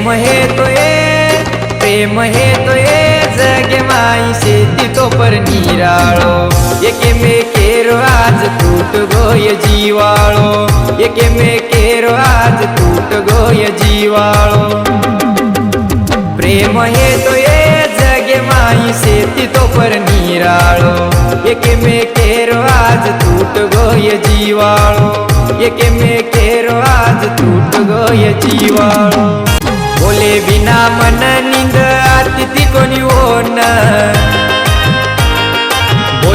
प्रेम हे तोये प्रेम हे तोये जगे माई शेती तो पर निराळो एके मे केरो आज तूट गोय जीवाळो एके मे केरो आज तूट गोय जीवाळो प्रेम हे तोये जगे माई शेती तो पर निराळो एके मे केरो आज तूट गोय जीवाळो एके मे केरो आज तूट गोय जीवाळो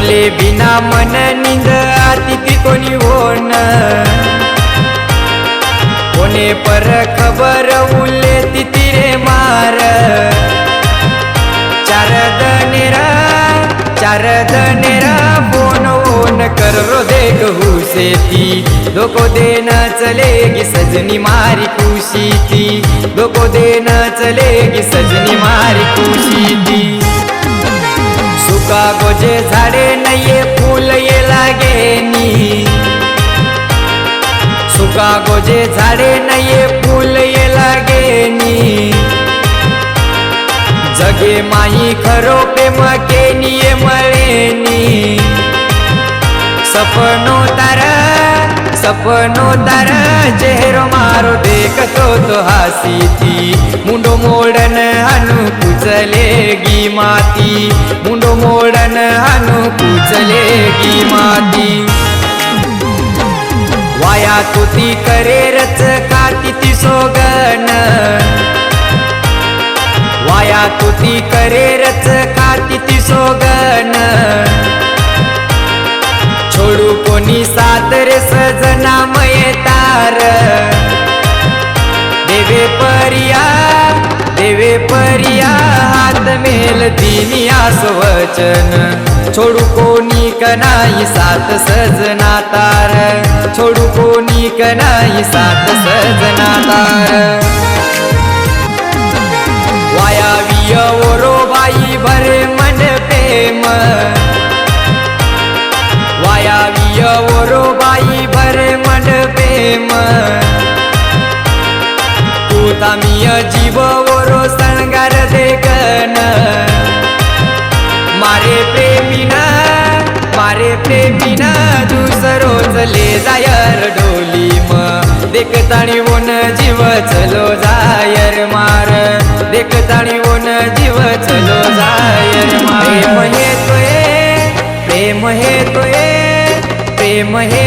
बोले बिना मन निंद आती कोणी होण कोणे पर खबर उले तितिरे मार? चार दनेरा चार दनेरा फोन ओन करो देख हुसे ती. डोको देना चलेगी सजनी मारी खुशी ती. लोको देना चलेगी सजनी मारी खुशी ती. सुका गोजे झाडे फूल ये लागेनी सुका गोजे झाडे नये फुल येला लागेनी जगे माही खरो प्रेम केनिये मळेनी सपनो तार सपनो तार चेहरो मारो देखतो तो हासी थी मुंडो मोडन हनु कुचलेगी माती. मुंडो मोडन हनु कुचलेगी माती. वाया तुती करे रच का किती सोगन. वाया तुती करे रच का किती सोगन. छोडू कोणी सात सजना मये तार. देवे परिया देवे परिया हात मेल दिनिया वचन. छोडू कोणी कनाई सात सजना तार छोडू कोणी कनाई सात सजना तार वाया ओरो बाई भरे मन प्रेम. वाया ओरो बाई भरे मन प्रेम. तू तामिय जीव ओरो सणगार देखन. मारे प्रेमीना दुसरोच ले जायर डोली म. देखताणी ओन जीव चलो जायर मार. देखताणी ओन जीव चलो जायर मार. प्रेम हे तोये प्रेम हे तोये प्रेम हे